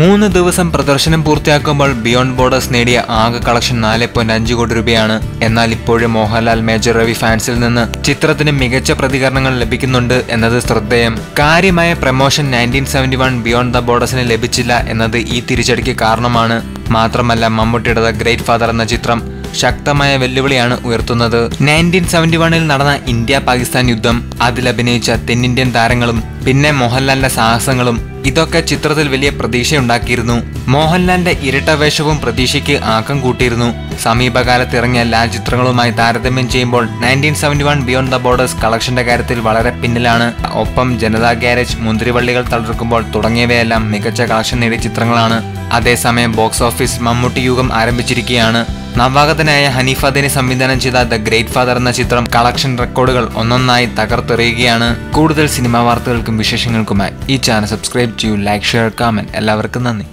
മൂന്ന് ദിവസം പ്രദർശനം പൂർത്തിയാക്കുമ്പോൾ ബിയോണ്ട് ബോർഡേഴ്സ് നേടിയ ആകെ കളക്ഷൻ നാല് പോയിന്റ് അഞ്ച് കോടി രൂപയാണ്. എന്നാൽ ഇപ്പോഴും മോഹൻലാൽ മേജർ രവി ഫാൻസിൽ നിന്ന് ചിത്രത്തിന് മികച്ച പ്രതികരണങ്ങൾ ലഭിക്കുന്നുണ്ട് എന്നത് ശ്രദ്ധേയം. കാര്യമായ promotion nineteen seventy one beyond the ബോർഡേഴ്സിന് ലഭിച്ചില്ല എന്നത് ഈ തിരിച്ചടിക്ക് കാരണമാണ്. മാത്രമല്ല മമ്മൂട്ടിയുടെ ദ ഗ്രേറ്റ് ഫാദർ എന്ന ചിത്രം ശക്തമായ വെല്ലുവിളിയാണ് ഉയർത്തുന്നത്. നയന്റീൻ സെവന്റി വണ്ണിൽ നടന്ന ഇന്ത്യ പാകിസ്ഥാൻ യുദ്ധം അതിലഭിനയിച്ച തെന്നിന്ത്യൻ താരങ്ങളും പിന്നെ മോഹൻലാലിന്റെ സാഹസങ്ങളും ഇതൊക്കെ ചിത്രത്തിൽ വലിയ പ്രതീക്ഷയുണ്ടാക്കിയിരുന്നു. മോഹൻലാലിന്റെ ഇരട്ടവേഷവും പ്രതീക്ഷയ്ക്ക് ആക്കം കൂട്ടിയിരുന്നു. സമീപകാലത്ത് ഇറങ്ങിയ എല്ലാ ചിത്രങ്ങളുമായി താരതമ്യം ചെയ്യുമ്പോൾ nineteen seventy one beyond the borders കളക്ഷന്റെ കാര്യത്തിൽ വളരെ പിന്നിലാണ്. ഒപ്പം ജനതാ ഗ്യാരേജ് മുന്തിരിവള്ളികൾ തളിർക്കുമ്പോൾ തുടങ്ങിയവയെല്ലാം മികച്ച കളക്ഷൻ നേടിയ ചിത്രങ്ങളാണ്. അതേസമയം ബോക്സ് ഓഫീസ് മമ്മൂട്ടി യുഗം ആരംഭിച്ചിരിക്കുകയാണ്. നവാഗതനായ ഹനീഫാദിനെ സംവിധാനം ചെയ്ത ദ ഗ്രേറ്റ് ഫാദർ എന്ന ചിത്രം കളക്ഷൻ റെക്കോർഡുകൾ ഒന്നൊന്നായി തകർത്തെറിയുകയാണ്. കൂടുതൽ സിനിമാ വാർത്തകൾക്കും വിശേഷങ്ങൾക്കുമായി ഈ ചാനൽ സബ്സ്ക്രൈബ് ചെയ്യൂ ലൈക്ക് ഷെയർ കാമൻ എല്ലാവർക്കും നന്ദി.